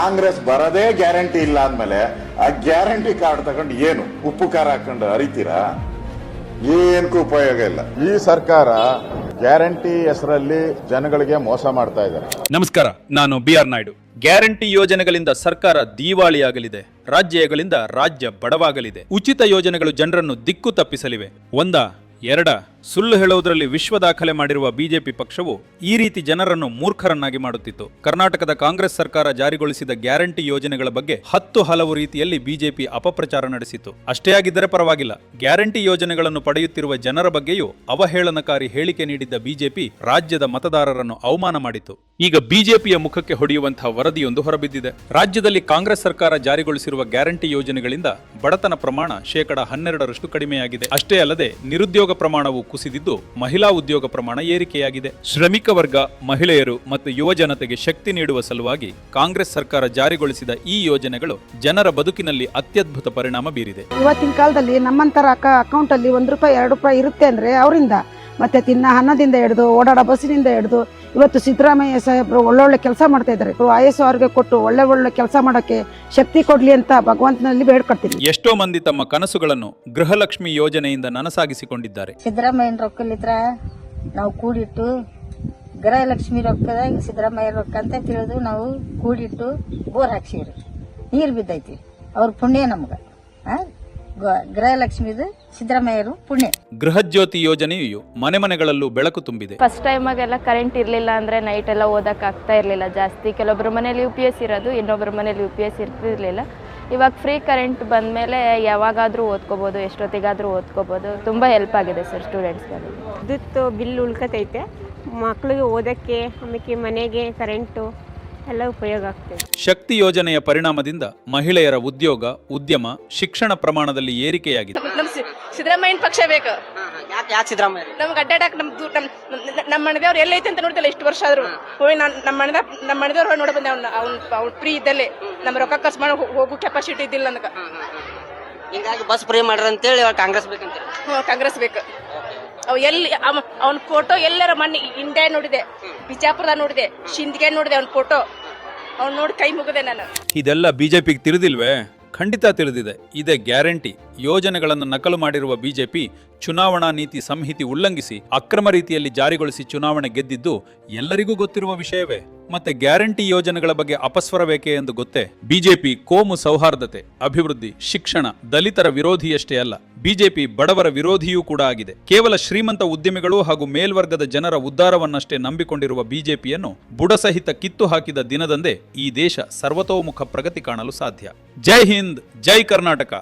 ಕಾಂಗ್ರೆಸ್ ಬರದೇ ಗ್ಯಾರಂಟಿ ಇಲ್ಲ ಅಂದ್ಮೇಲೆ ಆ ಗ್ಯಾರಂಟಿ ಕಾರ್ಡ್ ತಗೊಂಡು ಏನು? ಉಪ್ಪು ಖಾರ ಹಾಕೊಂಡು ಅರಿತೀರಾ? ಏನಕ್ಕೂ ಉಪಯೋಗ ಇಲ್ಲ. ಈ ಸರ್ಕಾರ ಗ್ಯಾರಂಟಿ ಹೆಸರಲ್ಲಿ ಜನಗಳಿಗೆ ಮೋಸ ಮಾಡ್ತಾ ಇದ್ದಾರೆ. ನಮಸ್ಕಾರ, ನಾನು ಬಿ ಆರ್ ನಾಯ್ಡು. ಗ್ಯಾರಂಟಿ ಯೋಜನೆಗಳಿಂದ ಸರ್ಕಾರ ದಿವಾಳಿಯಾಗಲಿದೆ. ರಾಜ್ಯಗಳಿಂದ ರಾಜ್ಯ ಬಡವಾಗಲಿದೆ. ಉಚಿತ ಯೋಜನೆಗಳು ಜನರನ್ನು ದಿಕ್ಕು ತಪ್ಪಿಸಲಿವೆ. ಒಂದ ಎರಡ, ಸುಳ್ಳು ಹೇಳುವುದರಲ್ಲಿ ವಿಶ್ವ ದಾಖಲೆ ಮಾಡಿರುವ ಬಿಜೆಪಿ ಪಕ್ಷವು ಈ ರೀತಿ ಜನರನ್ನು ಮೂರ್ಖರನ್ನಾಗಿ ಮಾಡುತ್ತಿತ್ತು. ಕರ್ನಾಟಕದ ಕಾಂಗ್ರೆಸ್ ಸರ್ಕಾರ ಜಾರಿಗೊಳಿಸಿದ ಗ್ಯಾರಂಟಿ ಯೋಜನೆಗಳ ಬಗ್ಗೆ ಹತ್ತು ಹಲವು ರೀತಿಯಲ್ಲಿ ಬಿಜೆಪಿ ಅಪಪ್ರಚಾರ ನಡೆಸಿತು ಅಷ್ಟೇ ಆಗಿದ್ದರೆ ಪರವಾಗಿಲ್ಲ. ಗ್ಯಾರಂಟಿ ಯೋಜನೆಗಳನ್ನು ಪಡೆಯುತ್ತಿರುವ ಜನರ ಬಗ್ಗೆಯೂ ಅವಹೇಳನಕಾರಿ ಹೇಳಿಕೆ ನೀಡಿದ್ದ ಬಿಜೆಪಿ ರಾಜ್ಯದ ಮತದಾರರನ್ನು ಅವಮಾನ ಮಾಡಿತು ಈಗ ಬಿಜೆಪಿಯ ಮುಖಕ್ಕೆ ಹೊಡೆಯುವಂತಹ ವರದಿಯೊಂದು ಹೊರಬಿದ್ದಿದೆ. ರಾಜ್ಯದಲ್ಲಿ ಕಾಂಗ್ರೆಸ್ ಸರ್ಕಾರ ಜಾರಿಗೊಳಿಸಿರುವ ಗ್ಯಾರಂಟಿ ಯೋಜನೆಗಳಿಂದ ಬಡತನ ಪ್ರಮಾಣ ಶೇಕಡಾ ಹನ್ನೆರಡರಷ್ಟು ಕಡಿಮೆಯಾಗಿದೆ. ಅಷ್ಟೇ ಅಲ್ಲದೆ ನಿರುದ್ಯೋಗ ಪ್ರಮಾಣವು ಕುಸಿದಿದ್ದು ಮಹಿಳಾ ಉದ್ಯೋಗ ಪ್ರಮಾಣ ಏರಿಕೆಯಾಗಿದೆ. ಶ್ರಮಿಕ ವರ್ಗ, ಮಹಿಳೆಯರು ಮತ್ತು ಯುವ ಜನತೆಗೆ ಶಕ್ತಿ ನೀಡುವ ಸಲುವಾಗಿ ಕಾಂಗ್ರೆಸ್ ಸರ್ಕಾರ ಜಾರಿಗೊಳಿಸಿದ ಈ ಯೋಜನೆಗಳು ಜನರ ಬದುಕಿನಲ್ಲಿ ಅತ್ಯದ್ಭುತ ಪರಿಣಾಮ ಬೀರಿದೆ. ಇವತ್ತಿನ ಕಾಲದಲ್ಲಿ ನಮ್ಮಂತರ ಅಕೌಂಟ್ ಅಲ್ಲಿ ಒಂದು ರೂಪಾಯಿ, ಎರಡು ರೂಪಾಯಿ ಇರುತ್ತೆ ಅಂದ್ರೆ ಅವರಿಂದ ಮತ್ತೆ ತಿನ್ನ ಹಣದಿಂದ ಹಿಡಿದು ಓಡಾಡೋ ಬಸ್ಸಿನಿಂದ ಹಿಡಿದು ಇವತ್ತು ಸಿದ್ದರಾಮಯ್ಯ ಸಾಹೇಬರು ಒಳ್ಳೊಳ್ಳೆ ಕೆಲಸ ಮಾಡ್ತಾ ಇದ್ದಾರೆ. ಐ ಎಸ್ ಅವ್ರಿಗೆ ಕೊಟ್ಟು ಒಳ್ಳೆ ಒಳ್ಳೆ ಕೆಲಸ ಮಾಡೋಕ್ಕೆ ಶಕ್ತಿ ಕೊಡಲಿ ಅಂತ ಭಗವಂತನಲ್ಲಿ ಬೇಡ್ಕೊಡ್ತೀನಿ ಎಷ್ಟೋ ಮಂದಿ ತಮ್ಮ ಕನಸುಗಳನ್ನು ಗೃಹಲಕ್ಷ್ಮಿ ಯೋಜನೆಯಿಂದ ನನಸಾಗಿಸಿಕೊಂಡಿದ್ದಾರೆ. ಸಿದ್ದರಾಮಯ್ಯನ ರೊಕ್ಕಲಿದ್ರ ನಾವು ಕೂಡಿಟ್ಟು ಗೃಹಲಕ್ಷ್ಮಿ ರೊಕ್ಕದ ಸಿದ್ದರಾಮಯ್ಯ ರೊಕ್ಕ ಅಂತ ತಿಳಿದು ನಾವು ಕೂಡಿಟ್ಟು ಬೋರ್ ಹಾಕ್ಸಿವ್ರಿ. ನೀರು ಬಿದ್ದೈತಿ. ಅವ್ರ ಪುಣ್ಯ ನಮ್ಗೆ. ಆ? ಗೃಹಲಕ್ಷ್ಮಿದು ಸಿದ್ದರಾಮಯ್ಯರು ಪುಣ್ಯ. ಗೃಹಜ್ಯೋತಿ ಯೋಜನೆಯು ಮನೆ ಮನೆಗಳಲ್ಲೂ ಬೆಳಕು ತುಂಬಿದೆ. ಫಸ್ಟ್ ಟೈಮಾಗೆಲ್ಲ ಕರೆಂಟ್ ಇರಲಿಲ್ಲ ಅಂದರೆ ನೈಟ್ ಎಲ್ಲ ಓದಕ್ಕೆ ಆಗ್ತಾ ಇರಲಿಲ್ಲ. ಜಾಸ್ತಿ ಕೆಲವೊಬ್ಬರ ಮನೇಲಿ ಯು ಪಿ ಎಸ್ ಇರೋದು ಇನ್ನೊಬ್ಬರ ಮನೇಲಿ ಯು ಪಿ ಎಸ್ ಇರ್ತಿರ್ಲಿಲ್ಲ. ಇವಾಗ ಫ್ರೀ ಕರೆಂಟ್ ಬಂದಮೇಲೆ ಯಾವಾಗಾದರೂ ಓದ್ಕೋಬೋದು ಎಷ್ಟೊತ್ತಿಗಾದರೂ ಓದ್ಕೋಬೋದು. ತುಂಬ ಹೆಲ್ಪ್ ಆಗಿದೆ ಸರ್ ಸ್ಟೂಡೆಂಟ್ಸ್ಗಳಿಗೆ ವಿದ್ಯುತ್ ಬಿಲ್ ಉಳ್ಕತೈತೆ. ಮಕ್ಕಳಿಗೆ ಓದೋಕ್ಕೆ ಆಮೇಲೆ ಮನೆಗೆ ಕರೆಂಟು ಎಲ್ಲ ಉಪಯೋಗ ಆಗ್ತದೆ. ಶಕ್ತಿ ಯೋಜನೆಯ ಪರಿಣಾಮದಿಂದ ಮಹಿಳೆಯರ ಉದ್ಯೋಗ ಉದ್ಯಮ ಶಿಕ್ಷಣ ಪ್ರಮಾಣದಲ್ಲಿ ಏರಿಕೆಯಾಗಿದೆ. ನಮ್ ಸಿದ್ದರಾಮಯ್ಯನ ಪಕ್ಷ ಬೇಕು. ಯಾಕೆ ಯಾಕೆ ಸಿದ್ದರಾಮಯ್ಯ? ನಮ್ಗೆ ಅಡ್ಡಾಡಕ್ ನಮ್ ದೂರ ನಮ್ ನಮ್- ನಮ್ಮ ಮಣದೇವ್ರು ಎಲ್ಲೈತೆ ಅಂತ ನೋಡ್ತಿಲ್ಲ ಇಷ್ಟು ವರ್ಷ ಆದ್ರು. ಹೋಗಿ ನಾನ್ ನಮ್ಮ ಮಣದ ನಮ್ಮ ಮಣದೇವ್ರು ಹೋಗಿ ನೋಡಿ ಬಂದೆ ಅವ್ನ ಅವ್ನ ಅವ್ನ ಫ್ರೀ ಇದ್ದಲ್ಲಿ. ನಮ್ಮ ರೊಕ್ಕ ಖರ್ಚು ಮಾಡಿ ಹೋಗೋ ಕೆಪಾಸಿಟಿ ಇದ್ದಿಲ್ಲ ನನಗೆ. ಹಿಂಗಾಗಿ ಬಸ್ ಫ್ರೀ ಮಾಡ್ರಿ ಅಂತೇಳಿ ಇವಾಗ ಕಾಂಗ್ರೆಸ್ ಬೇಕಂತ ಹ್ಞೂ ಕಾಂಗ್ರೆಸ್ ಬೇಕು. ಅವ್ ಎಲ್ಲಿ ಅವ್ನ ಫೋಟೋ ಎಲ್ಲರ ಮಣ್ಣಿ ಇಂಡಿಯಾ ನೋಡಿದೆ ಬಿಜಾಪುರದಾಗ ನೋಡಿದೆ ಶಿಂದ್ಗೆ ನೋಡಿದೆ ಅವ್ನ ಫೋಟೋ ಅವ್ನು ನೋಡಿ ಕೈ ಮುಗಿದೆ ನಾನು. ಇದೆಲ್ಲ ಬಿಜೆಪಿಗೆ ತಿಳಿದಿಲ್ವೇ ಖಂಡಿತ ತಿಳಿದಿದೆ ಇದೇ ಗ್ಯಾರಂಟಿ. ಯೋಜನೆಗಳನ್ನು ನಕಲು ಮಾಡಿರುವ ಬಿಜೆಪಿ ಚುನಾವಣಾ ನೀತಿ ಸಂಹಿತಿ ಉಲ್ಲಂಘಿಸಿ ಅಕ್ರಮ ರೀತಿಯಲ್ಲಿ ಜಾರಿಗೊಳಿಸಿ ಚುನಾವಣೆ ಗೆದ್ದಿದ್ದು ಎಲ್ಲರಿಗೂ ಗೊತ್ತಿರುವ ವಿಷಯವೇ? ಮತ್ತೆ ಗ್ಯಾರಂಟಿ ಯೋಜನೆಗಳ ಬಗ್ಗೆ ಅಪಸ್ವರ ಬೇಕೆ ಎಂದು ಗೊತ್ತೇ? ಬಿಜೆಪಿ ಕೋಮು ಸೌಹಾರ್ದತೆ, ಅಭಿವೃದ್ಧಿ, ಶಿಕ್ಷಣ, ದಲಿತರ ವಿರೋಧಿಯಷ್ಟೇ ಅಲ್ಲ. ಬಿಜೆಪಿ ಬಡವರ ವಿರೋಧಿಯೂ ಕೂಡ ಆಗಿದೆ. ಕೇವಲ ಶ್ರೀಮಂತ ಉದ್ಯಮಿಗಳು ಹಾಗೂ ಮೇಲ್ವರ್ಗದ ಜನರ ಉದ್ಧಾರವನ್ನಷ್ಟೇ ನಂಬಿಕೊಂಡಿರುವ ಬಿಜೆಪಿಯನ್ನು ಬುಡಸಹಿತ ಕಿತ್ತು ಹಾಕಿದ ದಿನದಂದೇ ಈ ದೇಶ ಸರ್ವತೋಮುಖ ಪ್ರಗತಿ ಕಾಣಲು ಸಾಧ್ಯ. ಜೈ ಹಿಂದ್, ಜೈ ಕರ್ನಾಟಕ.